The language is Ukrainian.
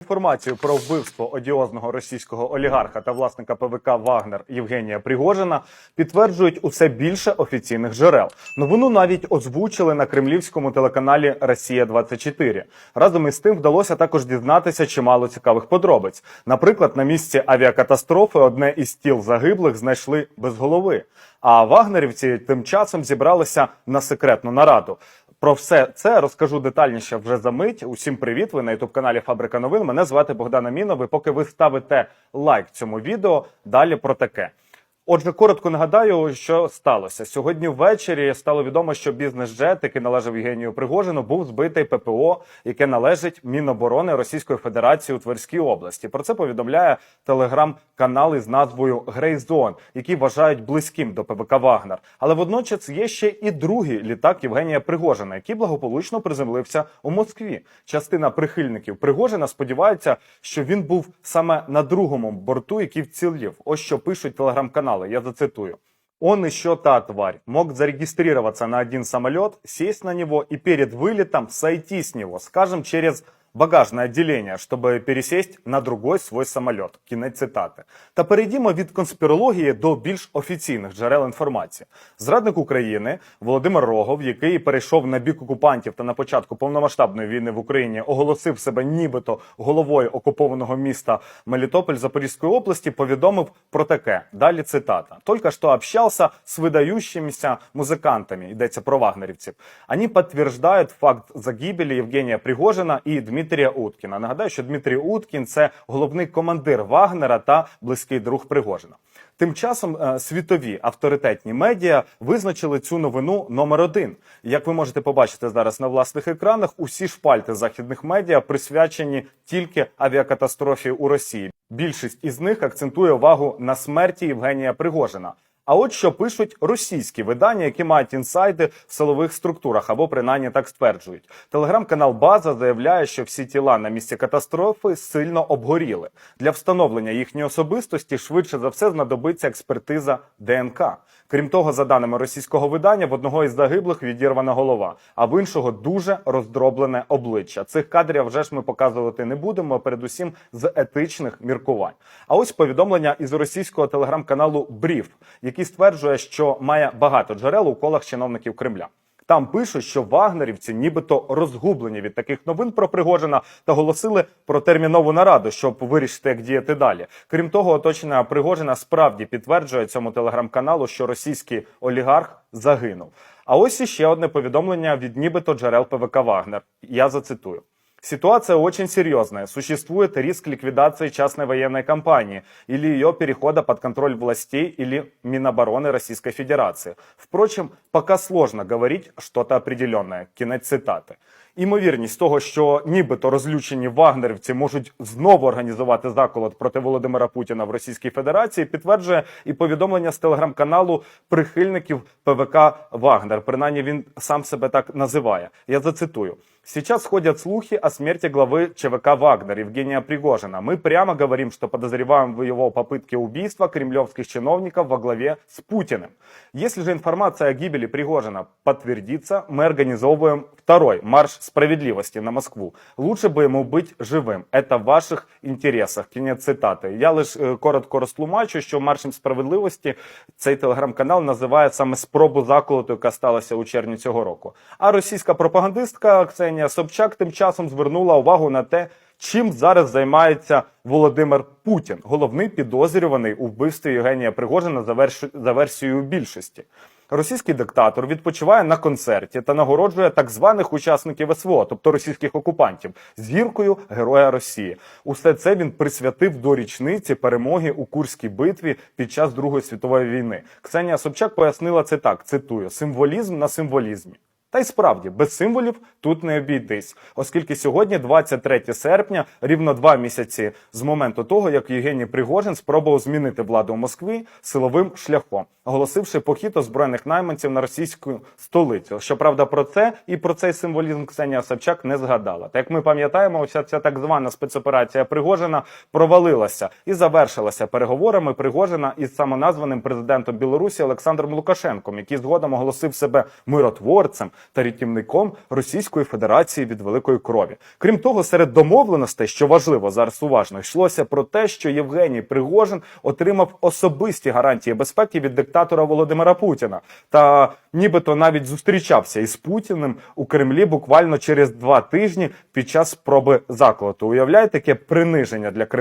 Інформацію про вбивство одіозного російського олігарха та власника ПВК Вагнер Євгенія Пригожина підтверджують усе більше офіційних джерел. Новину навіть озвучили на кремлівському телеканалі Росія 24 Разом із тим вдалося також дізнатися чимало цікавих подробиць. Наприклад, на місці авіакатастрофи одне із тіл загиблих знайшли без голови. А вагнерівці тим часом зібралися на секретну нараду. Про все це розкажу детальніше вже за мить. Усім привіт! Ви на ютуб каналі Фабрика новин. Мене звати Богдан Амінов. І поки ви ставите лайк цьому відео, далі про таке. Отже, коротко нагадаю, що сталося сьогодні. Ввечері стало відомо, що бізнес-джет, який належав Євгенію Пригожину, був збитий ППО, яке належить Міноборони Російської Федерації у Тверській області. Про це повідомляє телеграм-канал із назвою Грейзон, який вважають близьким до ПВК Вагнер. Але водночас є ще і другий літак Євгенія Пригожина, який благополучно приземлився у Москві. Частина прихильників Пригожина сподівається, що він був саме на другому борту, який вцілів. Ось що пишуть телеграм-канали. Я зацитую. Он еще та тварь. Мог зарегистрироваться на один самолет, сесть на него и перед вылетом сойти с него, скажем, через багажне отделение, щоб пересесть на другой свой самоліт. Кінець цитати. Та перейдімо від конспірології до більш офіційних джерел інформації. Зрадник України Володимир Рогов, який перейшов на бік окупантів та на початку повномасштабної війни в Україні, оголосив себе нібито головою окупованого міста Мелітополь Запорізької області, повідомив про таке. Далі цитата: Только що общався з видающимися музикантами. Йдеться про вагнерівців. Они підтверджують факт загибелі Євгенія Пригожина і Дмитрія Уткіна. Нагадаю, що Дмитрій Уткін це головний командир Вагнера та близький друг Пригожина. Тим часом е, світові авторитетні медіа визначили цю новину номер один. Як ви можете побачити зараз на власних екранах, усі шпальти західних медіа присвячені тільки авіакатастрофі у Росії. Більшість із них акцентує увагу на смерті Євгенія Пригожина. А от що пишуть російські видання, які мають інсайди в силових структурах, або принаймні так стверджують. Телеграм-канал База заявляє, що всі тіла на місці катастрофи сильно обгоріли. Для встановлення їхньої особистості швидше за все знадобиться експертиза ДНК. Крім того, за даними російського видання, в одного із загиблих відірвана голова, а в іншого дуже роздроблене обличчя. Цих кадрів вже ж ми показувати не будемо, передусім з етичних міркувань. А ось повідомлення із російського телеграм-каналу Бріф, який стверджує, що має багато джерел у колах чиновників Кремля. Там пишуть, що вагнерівці нібито розгублені від таких новин про Пригожина та голосили про термінову нараду, щоб вирішити, як діяти далі. Крім того, оточення Пригожина справді підтверджує цьому телеграм-каналу, що російський олігарх загинув. А ось іще одне повідомлення від нібито джерел ПВК Вагнер. Я зацитую. Ситуация очень серьезная. Существует риск ликвидации частной военной компании или ее перехода под контроль властей или Минобороны Российской Федерации. Впрочем, пока сложно говорить что-то определенное. Кінець цитати. Імовірність того, що нібито розлючені вагнерівці можуть знову організувати заколот проти Володимира Путіна в Російській Федерації, підтверджує і повідомлення з телеграм-каналу прихильників ПВК Вагнер. Принаймні він сам себе так називає. Я зацитую. Сейчас ходят слухи о смерти главы ЧВК «Вагнер» Евгения Пригожина. Мы прямо говорим, что подозреваем в его попытке убийства кремлевских чиновников во главе с Путиным. Если же информация о гибели Пригожина подтвердится, мы организовываем второй марш справедливости на Москву. Лучше бы ему быть живым. Это в ваших интересах. Кінець цитати. Я лише е, коротко розтлумачу, що маршем справедливості цей телеграм-канал називає саме спробу заколоту, яка сталася у червні цього року. А російська пропагандистка Ксенія Собчак тим часом звернула увагу на те, чим зараз займається Володимир Путін, головний підозрюваний у вбивстві Євгенія Пригожина за, верш... за версією більшості. Російський диктатор відпочиває на концерті та нагороджує так званих учасників СВО, тобто російських окупантів, зіркою Героя Росії. Усе це він присвятив до річниці перемоги у Курській битві під час Другої світової війни. Ксенія Собчак пояснила це так: цитую: символізм на символізмі. Та й справді без символів тут не обійтись, оскільки сьогодні, 23 серпня, рівно два місяці з моменту того, як Євгеній Пригожин спробував змінити владу у Москві силовим шляхом, оголосивши похід озброєних найманців на російську столицю. Щоправда, про це і про цей символізм Ксенія Собчак не згадала. Та як ми пам'ятаємо, вся ця так звана спецоперація Пригожина провалилася і завершилася переговорами Пригожина із самоназваним президентом Білорусі Олександром Лукашенком, який згодом оголосив себе миротворцем та рятівником Російської Федерації від великої крові. Крім того, серед домовленостей, що важливо зараз уважно, йшлося про те, що Євгеній Пригожин отримав особисті гарантії безпеки від диктатора Володимира Путіна та нібито навіть зустрічався із Путіним у Кремлі буквально через два тижні під час спроби заколоту. Уявляєте, яке приниження для Кремля?